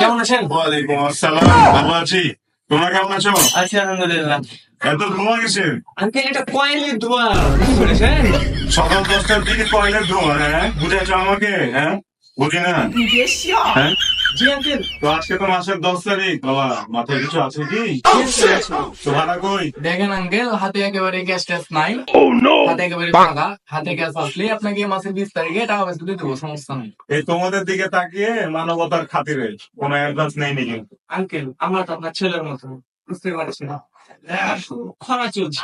কেমন আছেন? ওয়ালাইকুম আসসালাম ভালো আছি। তোমরা কেমন আছো? আছি আলহামদুলিল্লাহ। এত ঘুমা গেছে আঙ্কেল এটা কয়েলের ধোঁয়া। কি বলেছেন সকাল দশটার দিকে কয়েলের ধোয়া হ্যাঁ? বুঝেছ আমাকে হ্যাঁ? বুঝি না? হ্যাঁ? জি আঙ্কেল। তো আজকে তো মাসের দশ তারিখ। বাবা মাথায় কিছু আছে কি? তো ভাড়া কই? দেখেন আঙ্কেল হাতে একেবারে ক্যাশ ট্যাশ নাই। হাতে একেবারে টাকা হাতে ক্যাশ আসলে আপনাকে মাসের বিশ তারিখে টাকা পয়সা দিয়ে দেবো সমস্যা নেই। এই তোমাদের দিকে তাকিয়ে মানবতার খাতিরে কোনো অ্যাডভান্স নেই নি কিন্তু। আঙ্কেল আমরা তো আপনার ছেলের মতো। বুঝতে পারছি না খরা চলছে।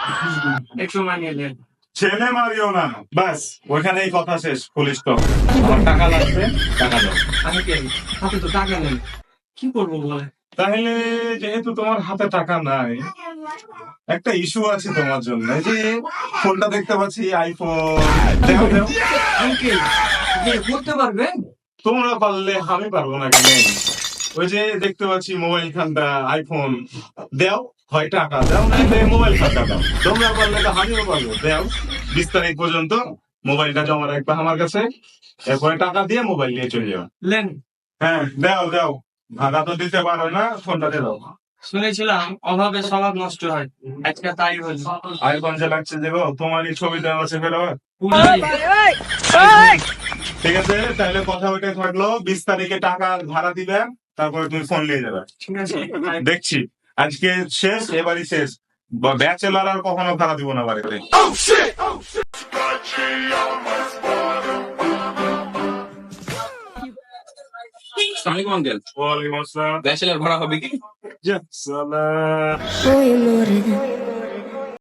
একটু মানিয়ে নেন। ছেলে মারিও না। ব্যাস ওইখানেই কথা শেষ পুলিশ তো। আমার টাকা লাগবে টাকা দাও। হাতে তো টাকা নেই। কি করব বলে? তাহলে যেহেতু তোমার হাতে টাকা নাই একটা ইস্যু আছে তোমার জন্য। যে ফোনটা দেখতে পাচ্ছি আইফোন আঙ্কেল করতে পারবেন তোমরা পারলে আমি পারব না কেন? ওই যে দেখতে পাচ্ছি মোবাইল খানটা আইফোন দেও হয় টাকা। দাও না মোবাইল খানটা দাও। তোমরা পারলে তো আমিও পারব। দেও বিশ তারিখ পর্যন্ত মোবাইলটা জমা রাখবে আমার কাছে। এরপরে টাকা দিয়ে মোবাইল নিয়ে চলে যাও। লেন। হ্যাঁ দাও দাও। ভাড়া তো দিতে পারো না ফোনটা দিয়ে দাও। শুনেছিলাম অভাবে স্বভাব নষ্ট হয়। আজকে তাই হল। আইফোন যে লাগছে দেবো? তোমারই ছবি দেওয়া আছে ফেরো পুরাই ঠিক আছে তাহলে কথা ওইটাই থাকল। বিশ তারিখে টাকা ভাড়া দিবেন। তারপরে তুমি ফোন নিয়ে যাবে। ঠিক আছে? দেখছি। আজকে শেষ এবারই শেষ। ব্যাচেলার আর কখনো ভাড়া দিব না বাড়িতে। ব্যাচেলার ভাড়া হবে কি?